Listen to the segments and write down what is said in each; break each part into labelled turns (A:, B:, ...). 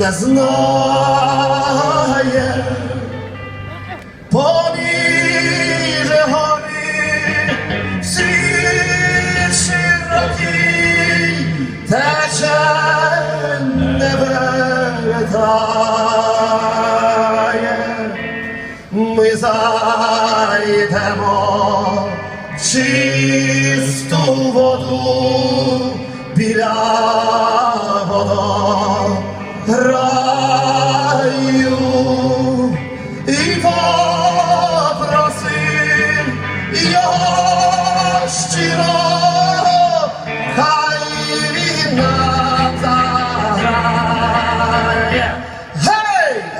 A: не знає. Поміж горі світ широкий тече не вертає. Ми зайдемо в чисту воду біля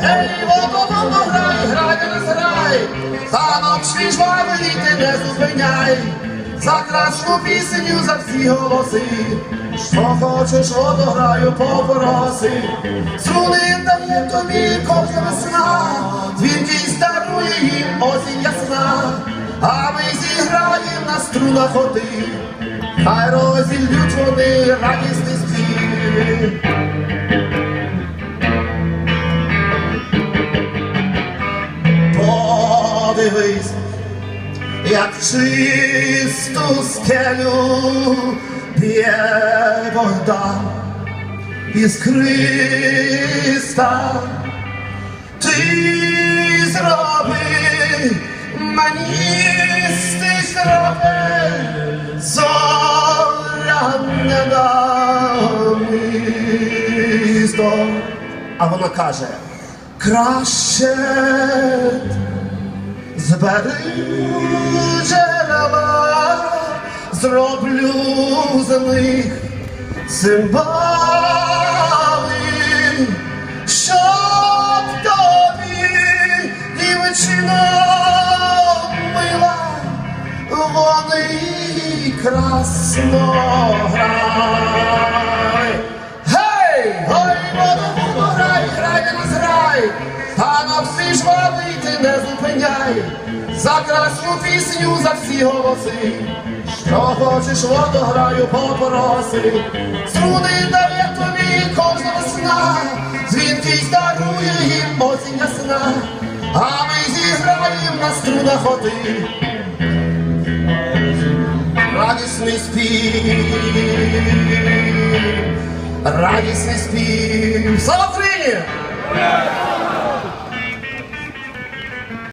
A: Воно, воно, грай, грай, не зграй, танок свій жвавий ти не зупиняй, за кращу пісню, за всі голоси, що хочеш, водограю, попроси, струни дає тобі кожна весна, дзвінкий дарує їм осінь ясна, а ми зіграєм на струнах один, хай розільють вони радісний спів. Подивись, як чисту скелю б'є вода іскриста. Ти зроби мені стись зроби зоряне намисто. А вона каже, краще збери джерела, зроблю з них цимбали, щоб тобі, дівчина мила, вони красно грай. На всі жвавий ти не зупиняй, за красну пісню, за всі голоси, що хочеш, воду граю, попроси, струни дає тобі кожна весна, дзвінкість дарує їм осінь ясна, а ми зіграєм на струнах один. Радісний спів, радісний спів. Слава Україні!